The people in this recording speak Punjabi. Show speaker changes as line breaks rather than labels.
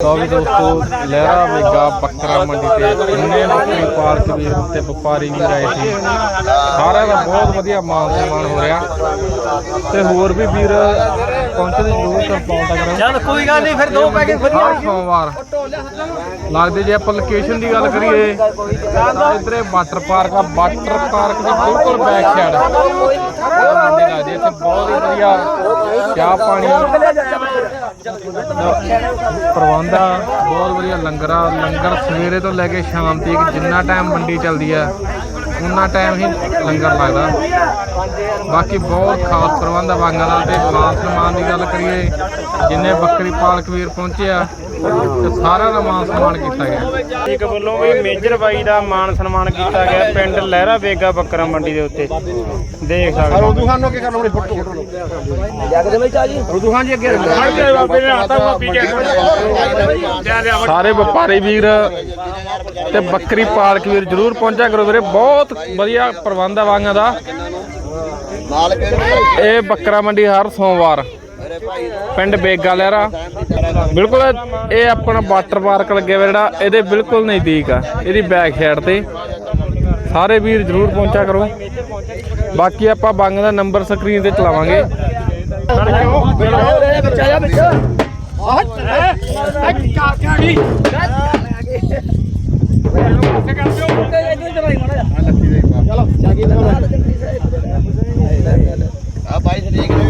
ਵੀ ਦੋਸਤੋ ਲਹਿਰਾ ਵੇਗਾ ਬੱਕਰਾ ਮੰਡੀ ਤੇ। ਇੰਨੇ ਬੱਕਰੀ ਪਾਲਕ ਵੀਰ ਤੇ ਵਪਾਰੀ ਵੀ ਆਏ ਸੀ। ਸਾਰਿਆਂ ਦਾ ਬਹੁਤ ਵਧੀਆ ਮਾਲ ਸਮਾਨ ਹੋ ਰਿਹਾ। ਤੇ ਹੋਰ ਵੀ ਵੀਰ ਪਹੁੰਚਦੇ ਜ਼ਰੂਰ ਕਰ ਪਾਉਂਦਾ ਕਰੋ
ਚੱਲ ਕੋਈ ਗੱਲ ਨਹੀਂ ਫਿਰ ਦੋ ਪੈਕੇਟ ਵਧੀਆ।
ਸੋਮਵਾਰ। ਲੱਗਦੇ ਜੇ ਆਪਾਂ ਲੋਕੇਸ਼ਨ ਦੀ ਗੱਲ ਕਰੀਏ ਤਾਂ ਇਧਰੇ ਵਾਟਰ ਪਾਰਕ ਆ। ਵਾਟਰ ਪਾਰਕ ਦੇ ਬਿਲਕੁਲ ਬੈਕ ਸਾਈਡ ਮੰਡੀ ਲੱਗਦੀ ਇੱਥੇ ਬਹੁਤ ਹੀ ਵਧੀਆ ਚਾਹ ਪਾਣੀ। ਪ੍ਰਬੰਧ ਆ, ਬਹੁਤ ਵਧੀਆ ਲੰਗਰ ਆ। ਲੰਗਰ ਸਵੇਰੇ ਤੋਂ ਲੈ ਕੇ ਸ਼ਾਮ ਤੱਕ ਜਿੰਨਾ ਟਾਈਮ ਮੰਡੀ ਚੱਲਦੀ ਆ ਉਨਾ ਟਾਈਮ ਹੀ ਲੰਗਰ ਲੱਗਦਾ। ਬਾਕੀ ਬਹੁਤ ਖਾਸ ਪ੍ਰਬੰਧ ਆ ਵਾਂਗਾਂ ਦਾ। ਤੇ ਮਾਨ ਸਨਮਾਨ ਦੀ ਗੱਲ ਕਰੀਏ, ਜਿੰਨੇ ਬੱਕਰੀ ਪਾਲਕ ਵੀਰ ਪਹੁੰਚੇ ਆ ਤੇ ਸਾਰਿਆਂ ਦਾ ਮਾਨ ਸਨਮਾਨ ਕੀਤਾ ਗਿਆ।
ਇੱਕ ਵੱਲੋਂ ਵੀ ਮੇਜਰ ਬਾਈ ਦਾ ਮਾਨ ਸਨਮਾਨ ਕੀਤਾ ਗਿਆ ਪਿੰਡ ਲਹਿਰਾ ਵੇਗਾ ਬੱਕਰਾ ਮੰਡੀ ਦੇ ਉੱਤੇ। ਦੇਖ ਸਕਦੇ ਹੋ।
ਰੋਦੂ ਖਾਨ ਨੂੰ ਕੀ ਕਰਨਾ ਉਹਨੇ ਫੋਟੋ ਜਗਦੇ ਵਿੱਚ ਆ ਜੀ ਰੋਦੂ ਖਾਨ ਜੀ ਅੱਗੇ
ਸਾਰੇ ਵਪਾਰੀ ਵੀਰ ਤੇ ਬੱਕਰੀ ਪਾਲਕ ਵੀਰ ਜਰੂਰ ਪਹੁੰਚਿਆ ਕਰੋ ਵੀਰੇ ਬਹੁਤ ਵਧੀਆ ਪ੍ਰਬੰਧ ਆ ਵਾਂਗਾਂ ਦਾ। ਇਹ ਬੱਕਰਾ ਮੰਡੀ ਹਰ ਸੋਮਵਾਰ ਪਿੰਡ ਬੇਗਾ ਲਹਿਰਾ। ਬਿਲਕੁਲ, ਇਹ ਆਪਣਾ ਵਾਟਰ ਪਾਰਕ ਲੱਗਿਆ ਜਿਹੜਾ, ਇਹਦੇ ਬਿਲਕੁਲ ਨਜ਼ਦੀਕ ਆ। ਇਹਦੀ ਬੈਕ ਸਾਈਡ ਤੇ। ਸਾਰੇ ਵੀਰ ਜਰੂਰ ਪਹੁੰਚਾ ਕਰੋ। ਬਾਕੀ ਆਪਾਂ ਬੰਗ ਦਾ ਨੰਬਰ ਸਕਰੀਨ ਤੇ ਚਲਾਵਾਂਗੇ।
ਆ ਭਾਈ ਦੇਖ ਲੈ